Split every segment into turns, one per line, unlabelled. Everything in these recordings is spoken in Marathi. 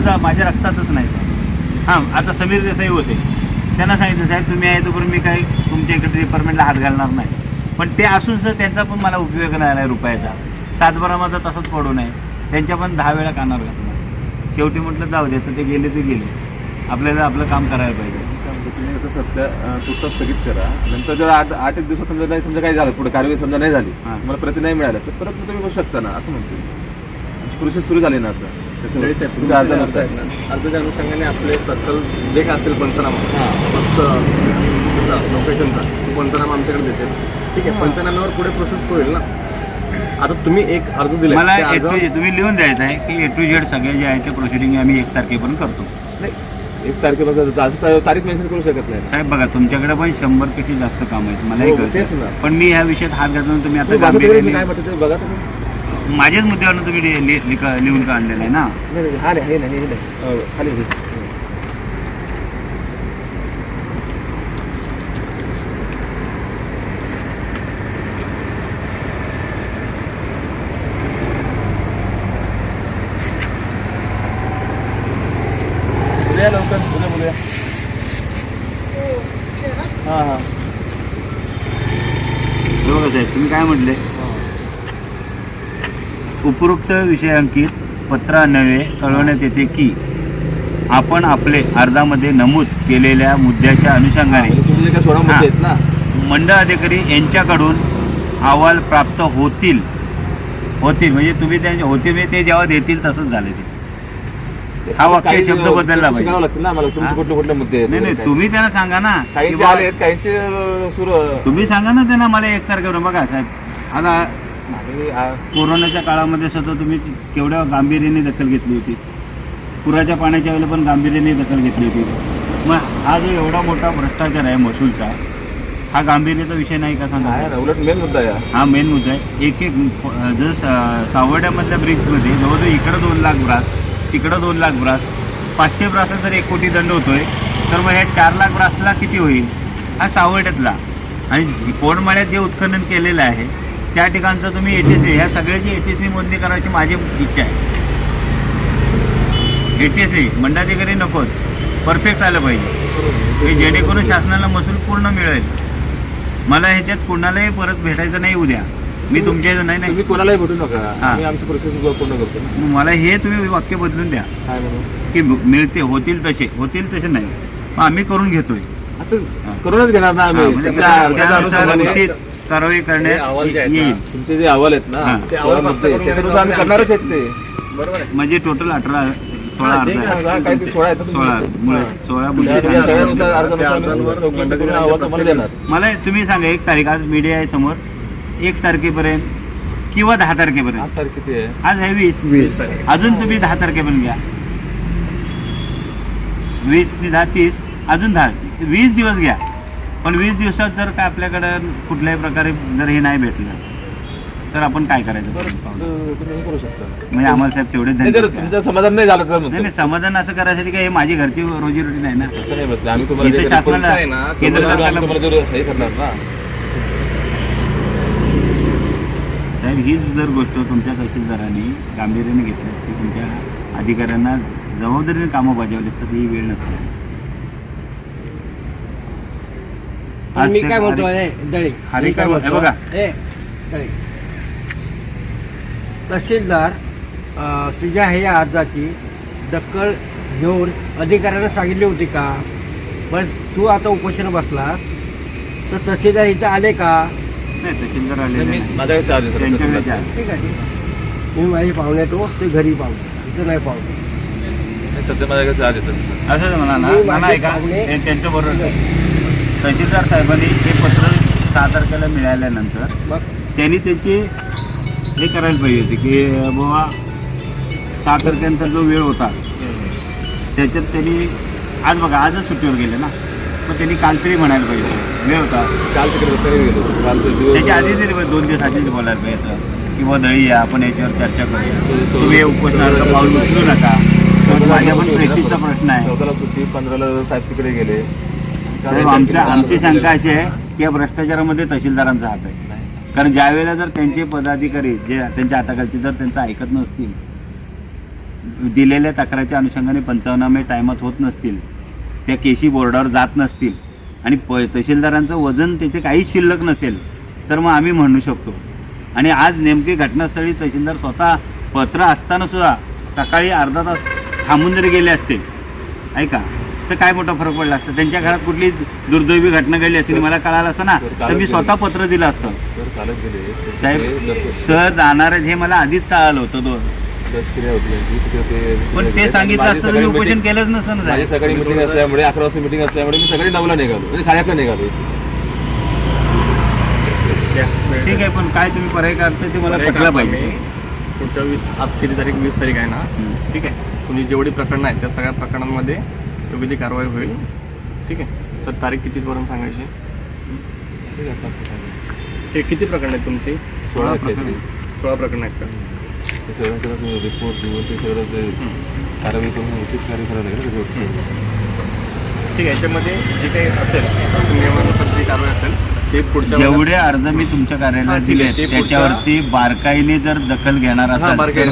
मला जा माझ्या रक्तातच नाही. हां आता समीर देसाई होते. त्यांना सांगितलं साहेब तुम्ही आहे तोपर्यंत मी काही तुमच्या इकडे डिपार्टमेंटला हात घालणार नाही. पण ते असून सुद्धा त्यांचा पण मला उपयोग नाही आला रुपयाचा. सातबारा माझा तसंच पडू नये त्यांच्या पण दहा वेळा कानावर घातला. शेवटी म्हटलं जाऊ दे तर ते गेले ते गेले. आपल्याला आपलं काम करायला पाहिजे.
सध्या स्थगित करा नंतर जर आठ आठ एक दिवसात समजा नाही समजा काय झालं पुढे कार्यवाही समजा नाही झाली
हां.
तुम्हाला प्रति नाही मिळालं तर परत तुम्ही बसू शकता ना असं म्हणतो प्रोसेस सुरू झाली ना आता. तुम्ही अर्जानुसार
अर्जाच्या अनुषंगाने आपले सर्कल जे काय असेल पंचनामा.
हां.
मस्त लोकेशनचा तो पंचनामा आमच्याकडे देते. ठीक आहे पंचनाम्यावर पुढे प्रोसेस होईल ना? आता तुम्ही एक अर्ज दिला
मला तुम्ही लिहून द्यायचं आहे की ए टू झेड सगळे जे आहे ते प्रोसिडिंग आम्ही एक तारखेपर्यंत करतो.
एक तारखेपासून जास्त तारीख मेन्शन करू शकत नाही.
साहेब बघा तुमच्याकडे पण शंभरपेक्षा जास्त काम आहेत मलाही
हो, तेच ना.
पण मी ह्या विषयात हात घालून तुम्ही आता
तुम्ही वाचत वगैरे मी काय
गांभीर्याने
म्हणतो ते बघा तुम्ही.
माझ्याच मुद्द्यावरून तुम्ही लि- लि- लिका- लिहून का आणलेलं आहे ना?
नाही नाही, हा नाही हे नाही. हे. खाली घे. उद्या या लवकर उद्या बोलूया. हां हां
हे. बघा साहेब तुम्ही काय म्हटले? उपरोक्त विषयांकित पत्रान्वये कळवण्यात येते की आपण आपले अर्जामध्ये नमूद केलेल्या मुद्द्याच्या अनुषंगाने मंडळ अधिकारी यांच्याकडून अहवाल प्राप्त होतील. होतील म्हणजे तुम्ही त्यांचे होतील म्हणजे ते जेव्हा देतील तसंच झालं ते. हा वाक्य
काही
शब्द बदलला पाहिजे. नाही नाही तुम्ही त्यांना सांगा ना. तुम्ही सांगा ना त्यांना मला एक तारखेवर बघा साहेब. आता
आणि, आ,
कोरोनाच्या काळामध्ये सुद्धा तुम्ही केवढ्या गांभीर्याने दखल घेतली होती. पुराच्या पाण्याच्या वेळेला पण गांभीर्याने दखल घेतली होती. मग हा जो एवढा मोठा भ्रष्टाचार आहे महसूलचा हा गांभीर्याचा विषय नाही का सांगा?
उलट मेन मुद्दा आहे हा.
हा मेन मुद्दा आहे. एक एक अं, जर सा- सावर्ड्यामधल्या ब्रिजमध्ये जवळजवळ इकडं दोन लाख ब्रास तिकडं दोन लाख ब्रास पाचशे ब्रासला जर एक कोटी दंड होतोय तर मग ह्या चार लाख ब्रासला किती होईल? हा सावर्ड्यातला आणि कोणमाळ्यात जे उत्खनन केलेलं आहे त्या ठिकाणचं तुम्ही एटीसी ह्या सगळ्याची एटीसी मोजणी करायची माझी इच्छा आहे. एटीसी मंडाधिकारी नकोच परफेक्ट आलं पाहिजे. जेणेकरून शासनाला महसूल पूर्ण मिळेल. मला ह्याच्यात कुणालाही परत भेटायचं नाही उद्या. मी तुमच्या इथं नाही. नाही
कोणालाही भेटू नका. आमची प्रोसेस पूर्ण करतो
मला हे तुम्ही वाक्य बदलून द्या. की मिळते होतील तसे. होतील तसे नाही. आम्ही करून घेतोय.
करूनच घेणार ना आम्ही.
कारवाई
हे
करण्यात येईल.
तुमचे जे अहवाल आहेत ना. ते
अहवाल
त्याच्यानुसार आम्ही करणारच आहेत ते.
बरोबर आहे.
म्हणजे टोटल अठरा सोळा अर्ज आहेत.
काहीतरी सोळा आहेत ना
सोळा
तुमचे.
मुळे. सोळा
त्या-
मुद्दे
त्या
सांगा.
सगळ्यानुसार
त्या
अर्जानुसार
अर्जांवर
चौकशी करून
मंडळाधिकारी
अहवाल तुम्हाला देणार.
मला तुम्ही सांगा एक तारीख आज मीडिया आहे समोर. एक तारखेपर्यंत किंवा दहा तारखेपर्यंत.
आज तारीख किती आहे?
आज आहे वीस.
वीस.
अजून तुम्ही दहा तारखेपर्यंत घ्या. वीस ते दहा तीस. अजून दहा. वीस दिवस घ्या. पण वीस दिवसात जर का आपल्याकडं कुठल्याही प्रकारे जर हे नाही भेटलं तर आपण काय करायचं? म्हणजे आम्हाला साहेब तेवढे
समाधान नाही झालं तर
नाही समाधान असं करायसाठी काय हे माझी घरची रोजीरोटी नाही ना.
असं नाही म्हटलं आम्ही
शासनाला
ना,
केंद्र सरकारला
हे ना.
साहेब हीच जर गोष्ट तुमच्या तहसीलदारांनी गांभीर्याने घेतली ती तुमच्या अधिकाऱ्यांना जबाबदारीने कामं बजावली असतात ही वेळ नसते. आज
मी
ते
काय म्हणतो
हरी-
ए, दळी
हरी
मी
काय बोल- हे बघा.
ए, दळी. तहसीलदार अं, तुझ्या हे अर्जाची दखल घेऊन अधिकाऱ्यांना सांगितली होती का पण तू आता उपोषण बसला तर तहसीलदार इथं आले का
नाही तहसीलदार आलेले
मी
नाही.
माझ्याकडे चार्ज आहे
त्यांच्याकडे
सर.
जा.
ठीक आहे ठीक आहे. मी माझे पाहुणे तो ते घरी पाहुणे इथं नाही पाहुणे
सध्या माझ्याकडे चार्ज.
असंच म्हणा ना
मी
ऐका
पाहुणे-
हे त्यांच्या बरोबर तहसीलदार साहेबांनी हे पत्र सहा तारखेला मिळाल्यानंतर.
मग?
त्यांनी त्याची हे करायला पाहिजे होते की बाबा सहा तारखेनंतर जो वेळ होता त्याच्यात त्यांनी आज बघा आजच सुट्टीवर गेले ना. मग त्यांनी काल तरी म्हणायला पाहिजे. वेळ होता.
काल तिकडे. काल
त्याच्या आधी तरी दोन दिवस आधीच बोलायला पाहिजे होतं किंवा दळी या आपण याच्यावर चर्चा करूया. तुम्ही उपोषणाचं पाऊल उचलू नका. माझ्या पण प्रश्न आहे.
चौदाला सुट्टी पंधराला साहेब तिकडे गेले.
आमच्या आमची शंका अशी आहे की या भ्रष्टाचारामध्ये तहसीलदारांचा हात आहे. कारण ज्या वेळेला जर त्यांचे पदाधिकारी जे त्यांच्या हाताखालचे जर त्यांचं ऐकत नसतील दिलेल्या तक्रारीच्या अनुषंगाने पंचनामे टायमात होत नसतील त्या केशी बोर्डावर जात नसतील आणि प तहसीलदारांचं वजन तिथे काहीच शिल्लक नसेल तर मग आम्ही म्हणू शकतो. आणि आज नेमकी घटनास्थळी तहसीलदार स्वतः पत्र असताना सुद्धा सकाळी अर्धा तास थांबून जरी गेले असते ऐका तर काय मोठा फरक पडला असता? त्यांच्या घरात कुठली दुर्दैवी घटना घडली असती मला कळालं असतं ना? तर मी स्वतः पत्र दिलं असतं. साहेब सर जाणार हे मला आधीच कळालं होतं दोन. पण ते सांगितलं असतं मी उपोषण केलंच नसतं ना
माझी. सकाळी मिटिंग असल्यामुळे अकरा वाजता मिटिंग असल्यामुळे मी सकाळी नऊला निघालो. म्हणजे साडेआठला निघालो
ठीक आहे पण काय तुम्ही पर्याय काढता ते मला पटलं पाहिजे.
पुढच्या वीस आज किती तारीख वीस तारीख आहे ना. ठीक आहे. तुम्ही जेवढी प्रकरणं आहेत त्या सगळ्या प्रकरणांमध्ये योग्य ती कारवाई होईल. ठीक आहे? सर तारीख कितीपर्यंत सांगायची? ते किती प्रकरण आहेत तुमची?
सोळा
प्रकरणं.
सोळा प्रकरण आहेत का?
रिपोर्ट देऊन ते सगळं ते कारवाई करून उचित कार्य करायला लागेल.
ठीक आहे याच्यामध्ये जे काही असेल नियमानुसार जी कारवाई असेल ते पुढच्या
जेवढे अर्ज मी तुमच्या कार्यालयात दिले त्याच्यावरती बारकाईने जर दखल घेणार
हा,
असाल
बारकाईने.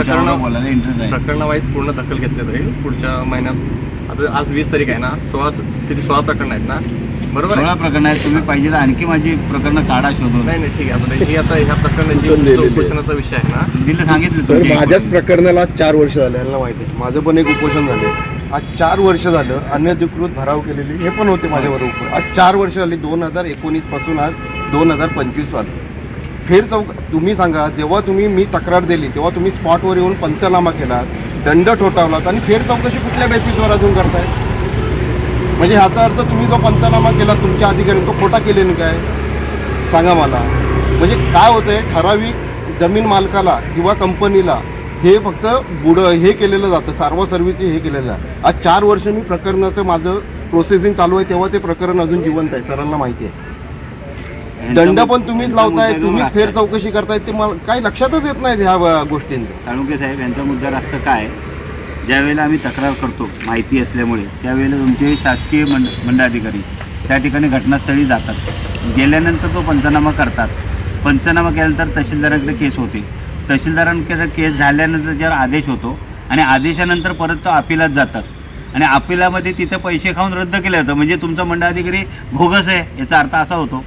तर मला बोलायला इंटरेस्ट आहे.
प्रकरणावाईज पूर्ण दखल घेतली जाईल. पुढच्या महिन्यात आता आज वीस तारीख आहे ना सोळा किती सोळा प्रकरण आहेत ना? बरोबर आहे.
सोळा प्रकरण आहेत तुम्ही पाहिजे तर आणखी माझी प्रकरण काढा शोधून.
नाही नाही ठीक आहे. आता ही आता ह्या प्रकरणाची उपोषणाचा विषय आहे ना?
दिलं सांगितलं
माझ्याच प्रकरणाला चार वर्ष झाले यांना माहिती आहे. माझं पण एक उपोषण झाले आज चार वर्ष झालं अनधिकृत भराव केलेली. हे पण होते माझ्याबरोबर आज चार वर्ष झाली दोन हजार एकोणीसपासून आज दोन हजार पंचवीस वाले फेर चौक तुम्ही सांगा जेव्हा तुम्ही मी तक्रार दिली तेव्हा तुम्ही स्पॉटवर येऊन पंचनामा केला दंड ठोठावलात आणि फेर चौकशी कुठल्या बेसिसवर अजून करताय? म्हणजे ह्याचा अर्थ तुम्ही जो पंचनामा केला तुमच्या अधिकारी तो खोटा केलेला काय? सांगा मला. म्हणजे काय होतंय? ठराविक जमीन मालकाला किंवा कंपनीला हे फक्त बुड हे केलेलं जातं सारवा सर्व्हिस हे केलेलं आहे आज चार वर्ष मी प्रकरणाचं माझं प्रोसेसिंग चालू आहे तेव्हा ते प्रकरण अजून जिवंत आहे सरांना माहिती आहे. दंड पण तुम्हीच लावताय तुम्हीच फेर चौकशी करताय ते मला काही लक्षातच येत नाहीत ह्या गोष्टींचं.
साळुंके साहेब यांचा मुद्दा रास्त काय? ज्यावेळेला आम्ही तक्रार करतो माहिती असल्यामुळे त्यावेळेला तुमचे शासकीय मंड मंडळाधिकारी त्या ठिकाणी घटनास्थळी जातात. गेल्यानंतर तो पंचनामा करतात. पंचनामा केल्यानंतर तहसीलदारांकडे केस होते. तहसीलदारांकडे केस झाल्यानंतर त्याच्यावर आदेश होतो आणि आदेशानंतर परत तो अपिलात जातात. आणि अपिलामध्ये तिथे पैसे खाऊन रद्द केलं जातं म्हणजे तुमचा मंडळाधिकारी भोगस आहे याचा अर्थ असा होतो.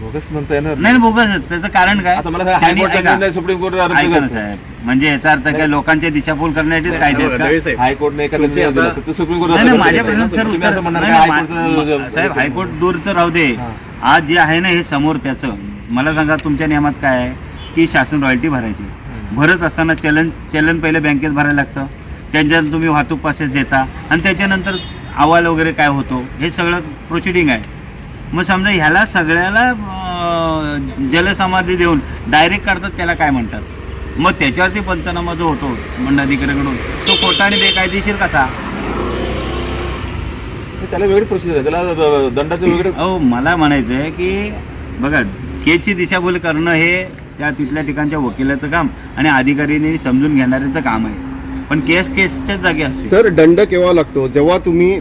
बोगस म्हणता येणार
नाही. बोगस आहे. त्याचं कारण काय?
आता मला
त्यांनी-
हायकोर्टात
ऐका.
निर्णय, सुप्रीम कोर्टात अर्ज
ऐका ना
करतो.
साहेब. म्हणजे याचा अर्थ काय? लोकांच्या दिशाभूल करण्यासाठी कायदे आहेत का?
हायकोर्टने एखादा
तुमची
निर्णय दिला
आता-
तर तो सुप्रीम कोर्टात
नाही नाही
अर्ज
माझ्या
करता
प्रश्न
येईल.
सर
तुम्ही
उत्तर
असं म्हणणार
नाही,
का
नाही,
हायकोर्टचं-
मा- साहेब हायकोर्ट दूर तर राहू दे. आज जे आहे ना हे समोर त्याचं. मला सांगा तुमच्या नियमात काय आहे? की शासन रॉयल्टी भरायची. भरत असताना चलन चलन पहिले बँकेत भरायला लागतं. त्यांच्यानंतर तुम्ही वाहतूक पासेस देता. आणि त्याच्यानंतर अहवाल वगैरे काय होतो हे सगळं प्रोसिडिंग आहे. मग समजा ह्याला सगळ्याला जलसमाधी देऊन डायरेक्ट काढतात त्याला काय म्हणतात? मग त्याच्यावरती पंचनामा जो होतो मंडाधिकाऱ्याकडून तो खोटा आणि बेकायदेशीर कसा?
त्याला वेगळी प्रोसिजर आहे. त्याला दंडाचं वेगळं
अहो मला म्हणायचं आहे की बघा केसची दिशाभूल करणं हे त्या तिथल्या ठिकाणच्या वकिलाचं काम आणि अधिकारीने समजून घेणाऱ्याचं काम आहे. पण केस केसच्याच जागी असते.
सर दंड केव्हा लागतो? जेव्हा तुम्ही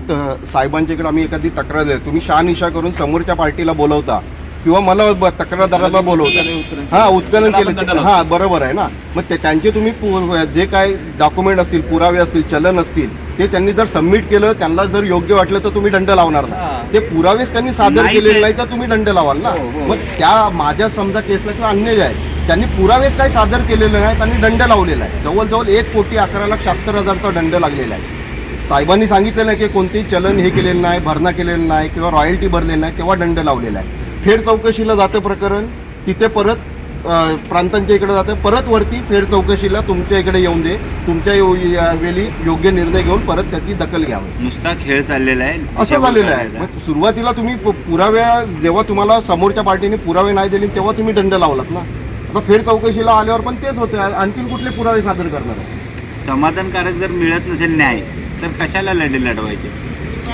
साहेबांच्याकडे आम्ही एखादी तक्रार दिली तुम्ही शहानिशा करून समोरच्या पार्टीला बोलवता किंवा मला तक्रारदाराला बोलवता. हा उत्खनन केलं. हा बरोबर आहे ना? मग ते त्यांचे तुम्ही पु- जे काय डॉक्युमेंट असतील पुरावे असतील चलन असतील ते त्यांनी जर सबमिट केलं त्यांना जर योग्य वाटलं तर तुम्ही दंड लावणार ना. ते पुरावेच त्यांनी सादर केलेले नाही तर तुम्ही दंड लावाल ना.
हो, हो.
मग त्या माझ्या समजा केसला किंवा अन्याय आहे त्यांनी पुरावेच काही सादर केलेले नाही त्यांनी दंड लावलेला आहे. जवळजवळ एक कोटी अकरा लाख शहात्तर हजारचा दंड लागलेला आहे. साहेबांनी सांगितलं नाही की कोणतेही चलन हे केलेलं नाही भरणा केलेलं नाही किंवा रॉयल्टी भरलेली नाही तेव्हा दंड लावलेला आहे. फेर चौकशीला जातं प्रकरण तिथे परत प्रांतांच्या इकडे जातं परत वरती फेर चौकशीला तुमच्या इकडे येऊन दे तुमच्या वेळी योग्य निर्णय घेऊन परत त्याची दखल घ्यावी.
नुसता खेळ चाललेला आहे.
असं झालेलं आहे. सुरुवातीला तुम्ही पुराव्या जेव्हा तुम्हाला समोरच्या पार्टीने पुरावे नाही दिले तेव्हा तुम्ही दंड लावलात ना? आता फेर चौकशीला आल्यावर पण तेच होते आणखीन कुठले पुरावे सादर करणार?
समाधानकारक जर मिळत नसेल न्याय तर कशाला लढे लढवायचे?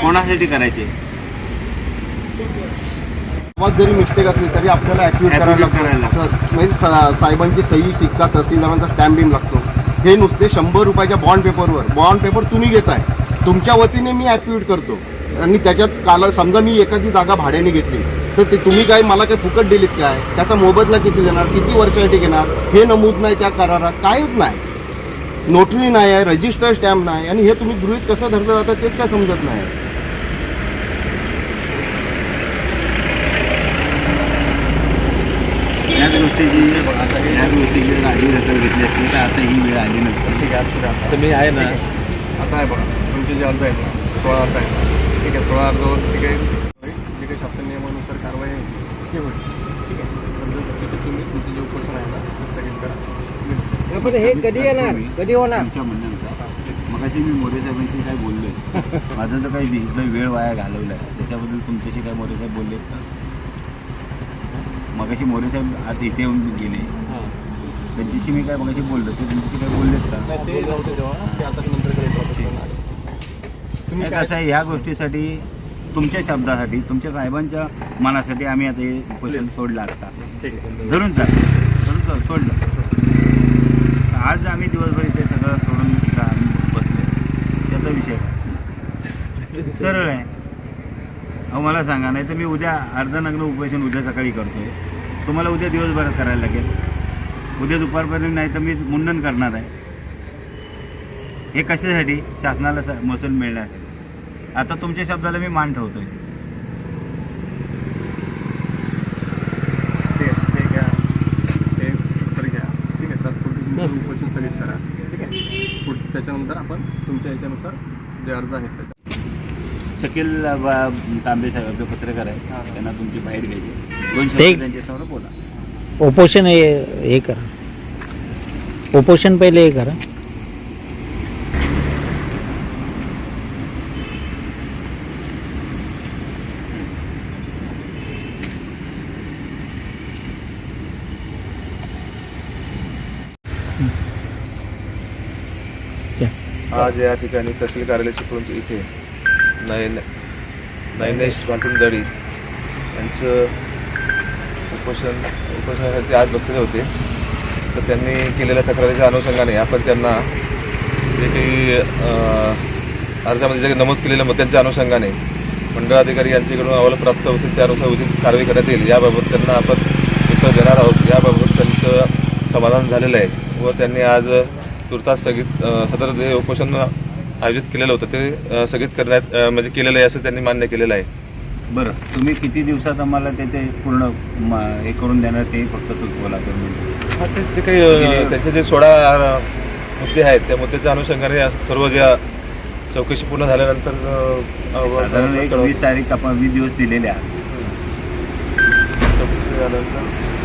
कोणासाठी करायचे?
जरी मिस्टेक असली तरी आपल्याला ऍक्टिव्हेट करायला लागतो. म्हणजे साहेबांची सही शिक्का तहसीलदारांचा स्टॅम्प बिम लागतो. हे नुसते शंभर रुपयाच्या बॉन्ड पेपरवर बॉन्ड पेपर तुम्ही घेताय. तुमच्या वतीने मी ऍक्टिव्हेट करतो. आणि त्याच्यात काल समजा मी एखादी जागा भाड्याने घेतली. तर ते तुम्ही काय मला काय फुकट दिलीत काय? त्याचा मोबदला किती देणार? किती वर्षासाठी घेणार? हे नमूद नाही त्या करारात काहीच नाही. नोटरी नाही आहे रजिस्टर स्टॅम्प नाही आणि हे तुम्ही गृहित कसं धरलं जातं तेच काय समजत नाही.
या गोष्टीची या गोष्टीची जर आधी दखल घेतली असती तर आता ही वेळ आली नसती
ठीक आहे
आता मी आहे ना
आता आहे बघा तुमचे जे अर्ज आहेत सोळा अर्ज आहेत ठीक आहे सोळा अर्जावर ठीक आहे. जे काही शासन नियमानुसार कारवाई ते होईल ठीक आहे. समजा शक्यतो तुम्ही तुमचं जे उपोषण आहे ना ते स्थगित करा.
पण हे कधी येणार? कधी होणार?
तुमच्या म्हणण्यानुसार. मगाशी मी मोरे साहेबांशी काय बोललोय. माझं तर काही इथलं वेळ वाया घालवला आहे त्याच्याबद्दल तुमच्याशी काय मोरे साहेब बोलले? का मगाशी मोरे साहेब आज इथे येऊन गेले. त्यांच्याशी मी काय मगाशी बोललो ते तुमच्याशी काय बोललेत का?
नाही ते नव्हते तेव्हा ते आता नंतर तुम्ही
नाही,
काय
कसं आहे ह्या गोष्टीसाठी तुमच्या शब्दासाठी तुमच्या साहेबांच्या मनासाठी आम्ही आता हे उपोषण सोडलं असता
आहे.
धरून जा. धरून जा सोडलं आज आम्ही दिवसभर इथे सगळं सोडून बसले त्याचा विषय काय? सरळ आहे. अहो मला सांगा नाही तर मी उद्या अर्धनग्न उपोषण उद्या सकाळी करतोय. तुम्हाला उद्या दिवसभरात करायला लागेल. उद्या दुपारपर्यंत नाही तर मी मुंडन करणार आहे. हे कशासाठी? शासनाला स- महसूल मिळण्यासाठी. आता तुमच्या शब्दाला मी मान ठेवतोय.
ठीक आहे ते घ्या. ते उत्तर घ्या. ठीक आहे तात्पुरती तुमचं उपोषण स्थगित करा. ठीक आहे? पुढ त्याच्यानंतर आपण तुमच्या याच्यानुसार जे अर्ज आहेत त्याच्या
शकील बा- तांबे साहेब जो पत्रकार आहे त्यांना तुमची बाहेर घ्यायची. दोन शब्द त्यांच्यासमोर बोला.
उपोषण हे हे करा. उपोषण पहिले हे करा.
आज या ठिकाणी तहसील कार्यालय शिकवून इथे. नयन नयनेश पाटील दळी यांचं उपोषण उपोषणासाठी आज बसलेले होते. तर त्यांनी केलेल्या तक्रारीच्या अनुषंगाने आपण त्यांना जे काही अर्जामध्ये जे काही नमूद केलेल्या मुद्द्यांच्या अनुषंगाने मंडळाधिकारी यांच्याकडून अहवाल प्राप्त होतील त्यानुसार उचित कारवाई करण्यात येईल. याबाबत त्यांना आपण उत्तर देणार आहोत. याबाबत त्यांचं समाधान झालेलं आहे व त्यांनी आज तुर्तास स्थगित सदर जे उपोषण आयोजित केलेलं होतं. ते स्थगित करण्यात म्हणजे केलेलं आहे असं त्यांनी मान्य केलेलं आहे.
बरं. तुम्ही किती दिवसात आम्हाला त्याचे पूर्ण हे करून देणार ते फक्त तूच बोला
हा, ते जे काही त्यांचे जे सोळा मुद्दे आहेत त्या मुद्द्याच्या अनुषंगाने सर्व ज्या चौकशी पूर्ण झाल्यानंतर
साधारण एक वीस तारीख आपण वीस दिवस दिलेले आहेत
झाल्यानंतर